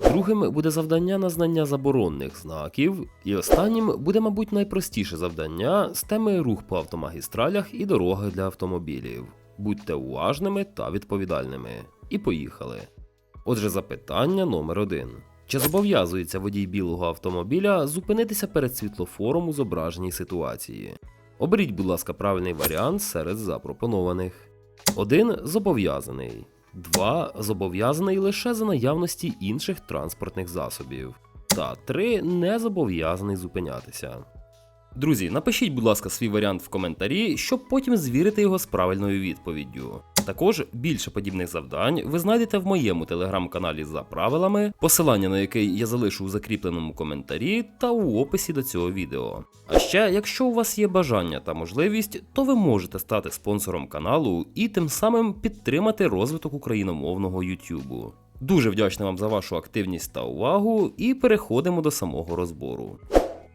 Другим буде завдання на знання заборонних знаків, і останнім буде, мабуть, найпростіше завдання з теми рух по автомагістралях і дороги для автомобілів. Будьте уважними та відповідальними. І поїхали. Отже, запитання номер один. Чи зобов'язується водій білого автомобіля зупинитися перед світлофором у зображеній ситуації? Оберіть, будь ласка, правильний варіант серед запропонованих. 1. Зобов'язаний. 2. Зобов'язаний лише за наявності інших транспортних засобів. Та 3. Не зобов'язаний зупинятися. Друзі, напишіть, будь ласка, свій варіант в коментарі, щоб потім звірити його з правильною відповіддю. Також більше подібних завдань ви знайдете в моєму телеграм-каналі за правилами, посилання на який я залишу у закріпленому коментарі та у описі до цього відео. А ще, якщо у вас є бажання та можливість, то ви можете стати спонсором каналу і тим самим підтримати розвиток україномовного YouTube. Дуже вдячний вам за вашу активність та увагу, і переходимо до самого розбору.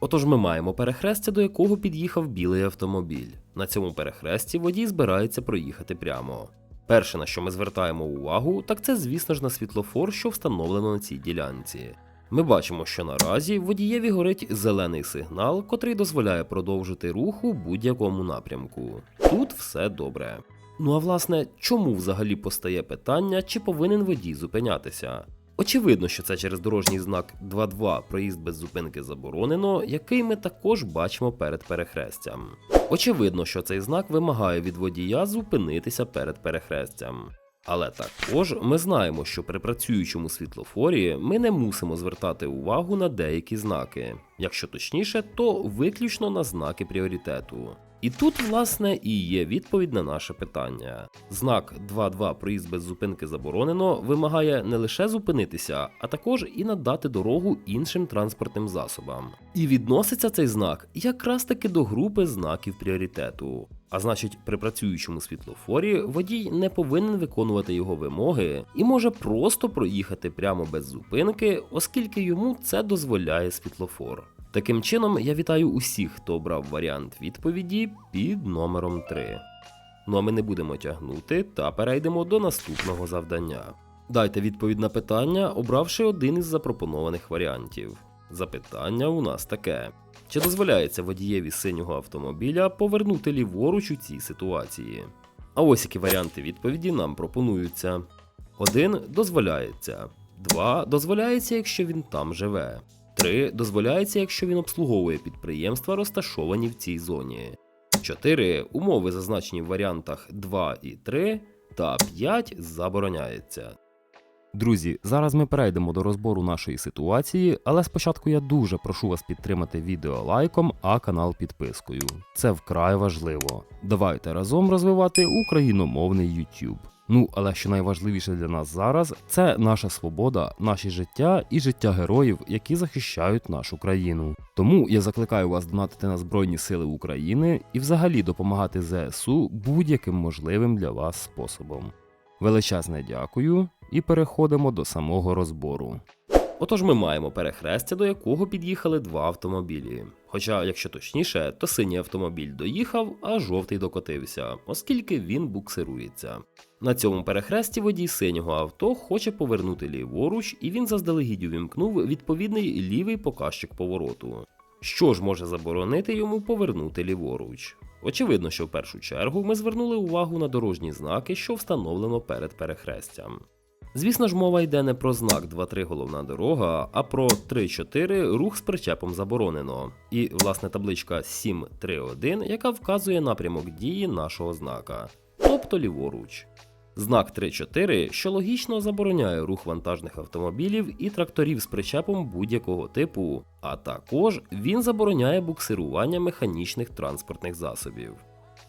Отож, ми маємо перехрестя, до якого під'їхав білий автомобіль. На цьому перехресті водій збирається проїхати прямо. Перше, на що ми звертаємо увагу, так це, звісно ж, на світлофор, що встановлено на цій ділянці. Ми бачимо, що наразі водієві горить зелений сигнал, котрий дозволяє продовжити рух у будь-якому напрямку. Тут все добре. Ну а власне, чому взагалі постає питання, чи повинен водій зупинятися? Очевидно, що це через дорожній знак 2.2 проїзд без зупинки заборонено, який ми також бачимо перед перехрестям. Очевидно, що цей знак вимагає від водія зупинитися перед перехрестям. Але також ми знаємо, що при працюючому світлофорі ми не мусимо звертати увагу на деякі знаки, якщо точніше, то виключно на знаки пріоритету. І тут, власне, і є відповідь на наше питання. Знак 2.2 проїзд без зупинки заборонено вимагає не лише зупинитися, а також і надати дорогу іншим транспортним засобам. І відноситься цей знак якраз таки до групи знаків пріоритету. А значить, при працюючому світлофорі водій не повинен виконувати його вимоги і може просто проїхати прямо без зупинки, оскільки йому це дозволяє світлофор. Таким чином, я вітаю усіх, хто обрав варіант відповіді під номером 3. Ну а ми не будемо тягнути та перейдемо до наступного завдання. Дайте відповідь на питання, обравши один із запропонованих варіантів. Запитання у нас таке: чи дозволяється водієві синього автомобіля повернути ліворуч у цій ситуації? А ось які варіанти відповіді нам пропонуються: 1. Дозволяється. 2. Дозволяється, якщо він там живе. 3. Дозволяється, якщо він обслуговує підприємства, розташовані в цій зоні. 4. Умови, зазначені в варіантах 2 і 3. Та 5 забороняється. Друзі, зараз ми перейдемо до розбору нашої ситуації, але спочатку я дуже прошу вас підтримати відео лайком, а канал підпискою. Це вкрай важливо. Давайте разом розвивати україномовний YouTube. Ну, але що найважливіше для нас зараз, це наша свобода, наші життя і життя героїв, які захищають нашу країну. Тому я закликаю вас донатити на Збройні Сили України і взагалі допомагати ЗСУ будь-яким можливим для вас способом. Величезне дякую і переходимо до самого розбору. Отож, ми маємо перехрестя, до якого під'їхали два автомобілі. Хоча, якщо точніше, то синій автомобіль доїхав, а жовтий докотився, оскільки він буксирується. На цьому перехресті водій синього авто хоче повернути ліворуч, і він заздалегідь увімкнув відповідний лівий показчик повороту. Що ж може заборонити йому повернути ліворуч? Очевидно, що в першу чергу ми звернули увагу на дорожні знаки, що встановлено перед перехрестям. Звісно ж, мова йде не про знак 2-3 головна дорога, а про 3-4 рух з причепом заборонено. І, власне, табличка 7.3.1, яка вказує напрямок дії нашого знака, тобто ліворуч. Знак 3.4, що логічно забороняє рух вантажних автомобілів і тракторів з причепом будь-якого типу, а також він забороняє буксирування механічних транспортних засобів.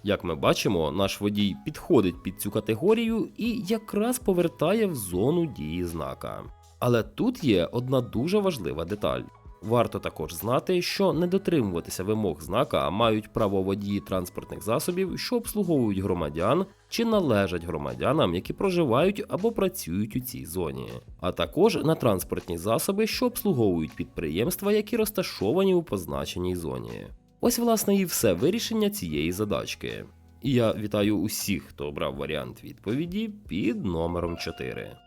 Як ми бачимо, наш водій підходить під цю категорію і якраз повертає в зону дії знака. Але тут є одна дуже важлива деталь. Варто також знати, що не дотримуватися вимог знака мають право водії транспортних засобів, що обслуговують громадян чи належать громадянам, які проживають або працюють у цій зоні, а також на транспортні засоби, що обслуговують підприємства, які розташовані у позначеній зоні. Ось, власне, і все вирішення цієї задачки. І я вітаю усіх, хто обрав варіант відповіді під номером 4.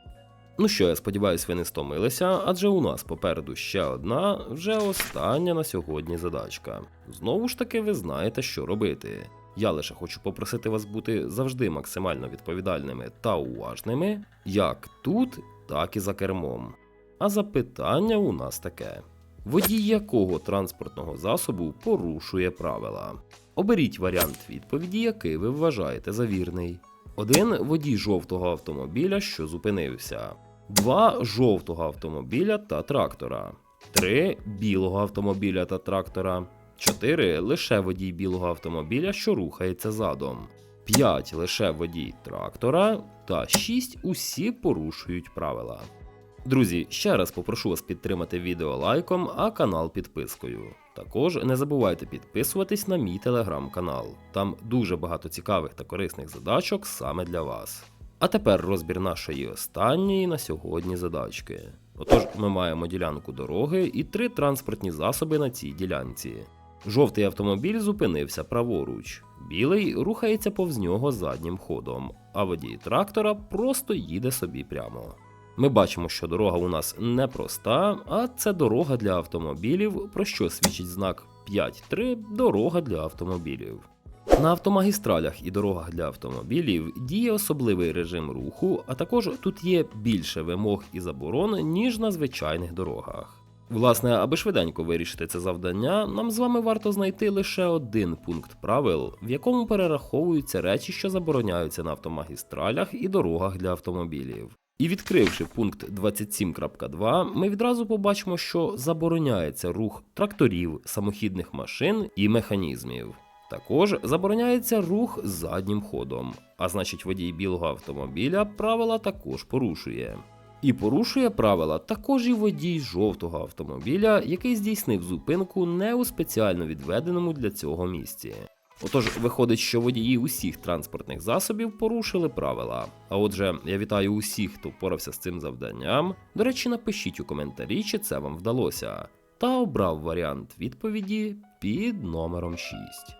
Ну що, я сподіваюся, ви не стомилися, адже у нас попереду ще одна, вже остання на сьогодні задачка. Знову ж таки, ви знаєте, що робити. Я лише хочу попросити вас бути завжди максимально відповідальними та уважними, як тут, так і за кермом. А запитання у нас таке: водій якого транспортного засобу порушує правила? Оберіть варіант відповіді, який ви вважаєте за вірний. 1. Водій жовтого автомобіля, що зупинився. 2. Жовтого автомобіля та трактора. 3. Білого автомобіля та трактора. 4. Лише водій білого автомобіля, що рухається задом. 5. Лише водій трактора. Та 6. Усі порушують правила. Друзі, ще раз попрошу вас підтримати відео лайком, а канал підпискою. Також не забувайте підписуватись на мій телеграм-канал. Там дуже багато цікавих та корисних задачок саме для вас. А тепер розбір нашої останньої на сьогодні задачки. Отож, ми маємо ділянку дороги і три транспортні засоби на цій ділянці. Жовтий автомобіль зупинився праворуч, білий рухається повз нього заднім ходом, а водій трактора просто їде собі прямо. Ми бачимо, що дорога у нас непроста, а це дорога для автомобілів, про що свідчить знак 5.3 дорога для автомобілів. На автомагістралях і дорогах для автомобілів діє особливий режим руху, а також тут є більше вимог і заборон, ніж на звичайних дорогах. Власне, аби швиденько вирішити це завдання, нам з вами варто знайти лише один пункт правил, в якому перераховуються речі, що забороняються на автомагістралях і дорогах для автомобілів. І відкривши пункт 27.2, ми відразу побачимо, що забороняється рух тракторів, самохідних машин і механізмів. Також забороняється рух заднім ходом, а значить водій білого автомобіля правила також порушує. І порушує правила також і водій жовтого автомобіля, який здійснив зупинку не у спеціально відведеному для цього місці. Отож, виходить, що водії усіх транспортних засобів порушили правила. А отже, я вітаю усіх, хто впорався з цим завданням. До речі, напишіть у коментарі, чи це вам вдалося, та обрав варіант відповіді під номером 6.